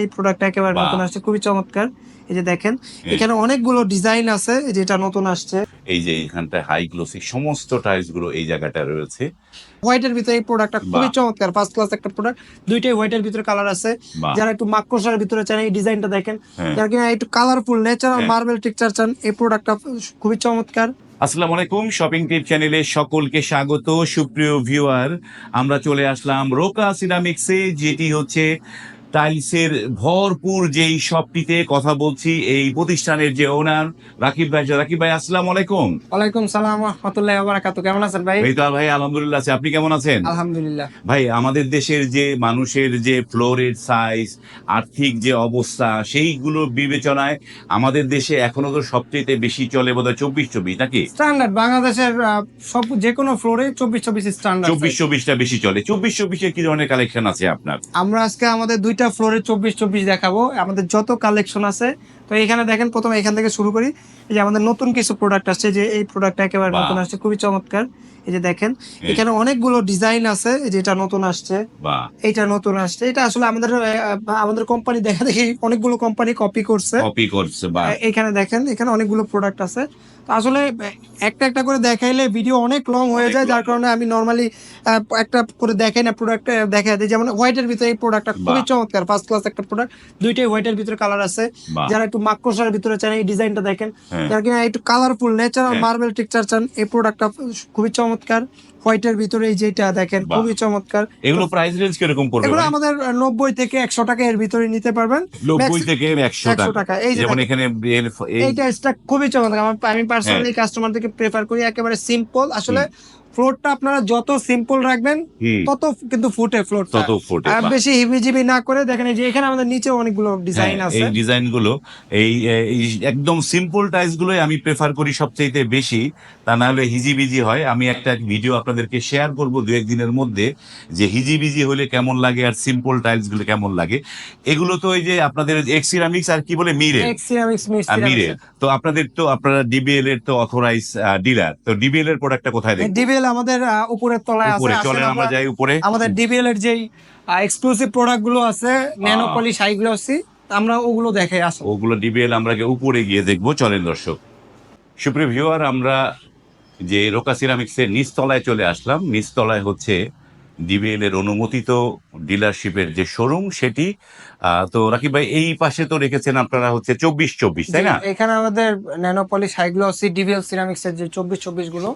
এই প্রোডাক্ট একেবারে নতুন আসছে খুবই চমৎকার। এই যে দেখেন। এখানে অনেকগুলো ডিজাইন আছে এই যে এটা নতুন আসছে। এই যে এখানটায় হাই গ্লোসি সমস্ত টাইলসগুলো এই জায়গাটা রয়েছে। হোয়াইটের ভিতরে এই প্রোডাক্টটা খুবই চমৎকার ফার্স্ট ক্লাস একটা প্রোডাক্ট দুইটাই হোয়াইটের ভিতরে কালার আছে। যারা একটু মাক্রোসার ভিতরে চান এই ডিজাইনটা দেখেন। হ্যাঁ। যারা কিনা একটু কালারফুল ন্যাচারাল। মার্বেল টেক্সচার চান এই প্রোডাক্টটা খুবই চমৎকার। আসসালামু আলাইকুম শপিং টিপ চ্যানেলে সকলকে স্বাগত সুপ্রিয় ভিউয়ার আমরা চলে আসলাম রোকা সিরামিক্সে যেটি হচ্ছে টাইলসের ভরপুর যেই শপটিতে কথা বলছি এই প্রতিষ্ঠানের যে ওনার রাকিব ভাই রাকিব ভাই আসসালাম আলাইকুম। ওয়ালাইকুম সালাম রহমতুল্লাহ বারাকাতু কেমন আছেন ভাই? এই তো ভাই আলহামদুলিল্লাহ আছি। আপনি কেমন আছেন? আলহামদুলিল্লাহ। ভাই আমাদের দেশের যে মানুষের যে ফ্লোরের সাইজ আর্থিক যে অবস্থা সেইগুলো বিবেচনায় আমাদের দেশে এখনও তো সবচেয়ে বেশি চলে বোধহয় চব্বিশ চব্বিশ নাকি? স্ট্যান্ডার্ড বাংলাদেশের সব যে কোনো ফ্লোরে চব্বিশ চব্বিশ স্ট্যান্ডার্ড চব্বিশ চব্বিশটা বেশি চলে। চব্বিশ চব্বিশের কি ধরনের কালেকশন আছে আপনার? আমরা আজকে আমাদের দুইটা ফ্লোরে চব্বিশ চব্বিশ দেখাবো। আমাদের যত কালেকশন আছে তো এখানে দেখেন প্রথমে এখান থেকে শুরু করি। এই যে আমাদের নতুন কিছু প্রোডাক্ট আসছে যে এই প্রোডাক্ট একেবারে নতুন আসছে খুবই চমৎকার। এই যে দেখেন এখানে অনেকগুলো ডিজাইন আছে এই যে এটা নতুন আসছে। বা এইটা নতুন আসছে। এটা আসলে আমাদের আমাদের কোম্পানি দেখা দেখি অনেকগুলো কোম্পানি কপি করছে। কপি করছে এখানে দেখেন এখানে অনেকগুলো প্রোডাক্ট আছে। তো আসলে একটা একটা করে দেখাইলে ভিডিও অনেক লং হয়ে যায় যার কারণে আমি নর্মালি একটা করে দেখাই না প্রোডাক্ট দেখা দিই। যেমন হোয়াইটের ভিতরে এই প্রোডাক্টটা খুবই চমৎকার ফার্স্ট ক্লাস একটা প্রোডাক্ট দুইটাই হোয়াইটের ভিতরে কালার আছে। যারা একটু মাক্রোসার ভিতরে চান এই ডিজাইনটা দেখেন। হ্যাঁ। যারা কিনা একটু কালারফুল ন্যাচারাল। মার্বেল টেক্সচার চান এই প্রোডাক্টটা খুবই চমৎকার। হোয়াইটের ভিতরে এই যেটা দেখেন খুবই চমৎকার। এগুলো প্রাইস রেঞ্জ কীরকম পড়বে এগুলো আমাদের নব্বই থেকে একশো টাকা এর ভিতরে নিতে পারবেন। নব্বই Max- থেকে একশো 100 টাকা। এই যে যেমন এখানে এইটা স্টাক খুবই চমৎকার। আমি। পার্সোনালি কাস্টমারদেরকে প্রেফার করি। একেবারে সিম্পল আসলে ফ্লোরটা আপনারা যত সিম্পল রাখবেন তত কিন্তু ফুটে ফ্লোরটা তত ফুটে। আর বেশি হিবিজিবি না করে দেখেন এই যে এখানে আমাদের নিচে অনেকগুলো ডিজাইন হ্যাঁ, আছে। এই ডিজাইনগুলো এই এই একদম সিম্পল টাইলস গুলোই আমি প্রেফার করি সবচেয়ে বেশি। তা না হলে হিজিবিজি হয়। আমি একটা ভিডিও আপনাদেরকে শেয়ার করব দু একদিনের মধ্যে যে হিজিবিজি হলে কেমন লাগে আর সিম্পল টাইলসগুলো কেমন লাগে। এগুলো তো ওই যে আপনাদের এক্সিরামিক্স আর কি বলে মিরে এক্স সিরামিক্স আর মিরে তো আপনাদের তো আপনারা ডিবিএল এর তো অথরাইজ ডিলার তো ডিবিএল এর প্রোডাক্টটা কোথায় দেখব? ডিবিএল আমাদের উপরের তলায় আছে চলেন আমরা যাই উপরে। আমাদের ডিবিএল এর যেই এক্সক্লুসিভ প্রোডাক্টগুলো আছে ন্যানো পলিশ হাই গ্লসি আমরা ওগুলো দেখে আসি ওগুলো ডিবিএল আমরা উপরে গিয়ে দেখব চলেন দর্শক। সুপ্রিয় ভিউয়ার আমরা যে রোকা সিরামিক্সের নিচতলায় চলে আসলাম। নিচতলায় হচ্ছে ডিবিএল এর অনুমোদিত ডিলারশিপের যে শোরুম সেটি তো রাকিব ভাই এই পাশে তো রেখেছেন আপনারা হচ্ছে চব্বিশ চব্বিশ তাই না? এখানে আমাদের nano polish high glossy DBL ceramics এর যে চব্বিশ চব্বিশগুলো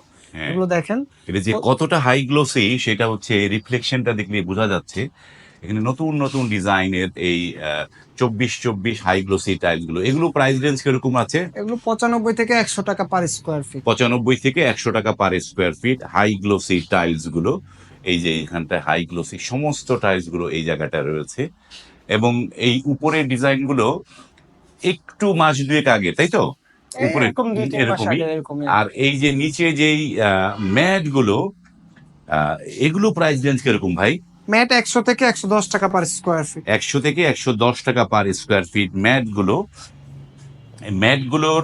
এগুলো দেখেন। এটা যে কতটা হাই গ্লোসি সেটা হচ্ছে রিফ্লেকশনটা দেখলে বোঝা যাচ্ছে। এখানে নতুন নতুন ডিজাইনের এই চব্বিশ চব্বিশ হাই গ্লোসি টাইলসগুলো। এগুলো প্রাইস রেঞ্জ কীরকম আছে? এগুলো পঁচানব্বই থেকে একশো টাকা পার স্কোয়ার ফিট পঁচানব্বই থেকে একশো টাকা per square feet high glossy টাইলসগুলো। এই যে এখানটায় হাই গ্লোসি সমস্ত টাইলসগুলো এই জায়গাটা রয়েছে। এবং এই উপরের ডিজাইনগুলো একটু মাস দুয়েক আগে তাই তো? উপরে এরকমই। আর এই যে নিচে যেই ম্যাটগুলো এগুলো প্রাইস রেঞ্জ কীরকম ভাই? ম্যাট একশো থেকে একশো দশ টাকা পার স্কোয়ার ফিট একশো থেকে একশো দশ টাকা পার স্কোয়ার ফিট ম্যাটগুলো। ম্যাটগুলোর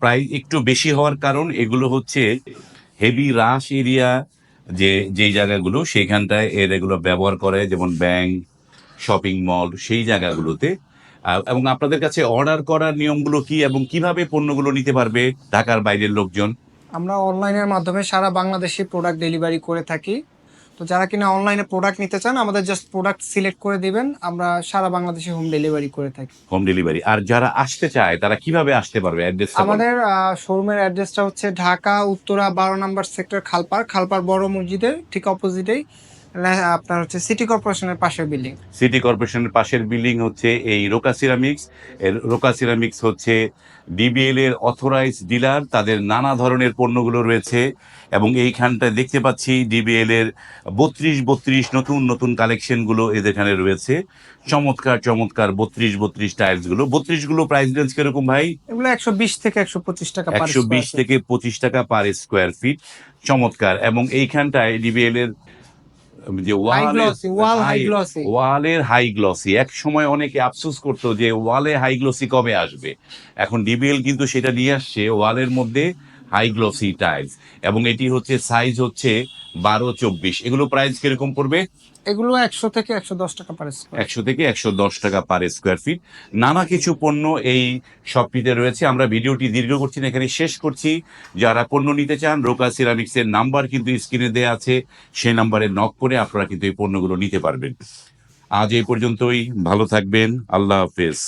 প্রাইস একটু বেশি হওয়ার কারণ এগুলো হচ্ছে হেভি রাশ এরিয়া যে যেই জায়গাগুলো সেইখানটায় এর এগুলো ব্যবহার করে যেমন ব্যাংক শপিং মল সেই জায়গাগুলোতে। এবং আপনাদের কাছে অর্ডার করার নিয়মগুলো কি এবং কীভাবে পণ্যগুলো নিতে পারবে ঢাকার বাইরের লোকজন? আমরা অনলাইনের মাধ্যমে সারা বাংলাদেশে প্রোডাক্ট ডেলিভারি করে থাকি। তো যারা কিনা অনলাইনে প্রোডাক্ট নিতে চান আমাদের জাস্ট প্রোডাক্ট সিলেক্ট করে দিবেন। আমরা সারা বাংলাদেশে হোম ডেলিভারি করে থাকি। হোম ডেলিভারি আর যারা আসতে চায় তারা কীভাবে আসতে পারবে? অ্যাড্রেস আমাদের শোরুমের অ্যাড্রেসটা হচ্ছে ঢাকা উত্তরা বারো নম্বর সেক্টর খালপার খালপার বড় মসজিদের ঠিক অপোজিটেই আপনার হচ্ছে সিটি কর্পোরেশনের পাশের বিল্ডিং সিটি কর্পোরেশনের পাশের বিল্ডিং হচ্ছে এই রোকা সিরামিক্স এর রোকা সিরামিক্স হচ্ছে ডিবিএল এর অথরাইজ ডিলার তাদের নানা ধরনের পণ্যগুলো রয়েছে। এবং এইখানটায় দেখতে পাচ্ছি ডিবিএল এর বত্রিশ বত্রিশ নতুন নতুন কালেকশনগুলো এদের এখানে রয়েছে। চমৎকার চমৎকার বত্রিশ বত্রিশ টাইলসগুলো। বত্রিশ প্রাইস রেঞ্জ কীরকম ভাই? এগুলো একশো বিশ থেকে একশো পঁচিশ টাকা একশো বিশ থেকে পঁচিশ টাকা পার স্কোয়ার ফিট চমৎকার। এবং এইখানটায় ডিবিএল এর যে ওয়াল। ওয়ালের হাই গ্লসি এক সময় অনেকে আফসোস করতো যে ওয়ালে হাই গ্লসি কবে আসবে এখন ডিবিএল কিন্তু সেটা নিয়ে আসছে ওয়ালের মধ্যে হাই গ্লসি টাইলস এবং এটি হচ্ছে সাইজ হচ্ছে বারো চব্বিশ। এগুলো প্রাইস কীরকম পড়বে? এগুলো একশো থেকে একশো দশ টাকা পার স্কোয়ার একশো থেকে একশো দশ টাকা পার স্কোয়ার ফিট নানা কিছু পণ্য এই শপটিতে রয়েছে। আমরা ভিডিওটি দীর্ঘ করছি না এখানে শেষ করছি। যারা পণ্য নিতে চান রোকা সিরামিক্সের নাম্বার কিন্তু স্ক্রিনে দেওয়া আছে। সেই নাম্বারে নক করে আপনারা কিন্তু এই পণ্যগুলো নিতে পারবেন। আজ এই পর্যন্তই। ভালো থাকবেন। আল্লাহ হাফেজ।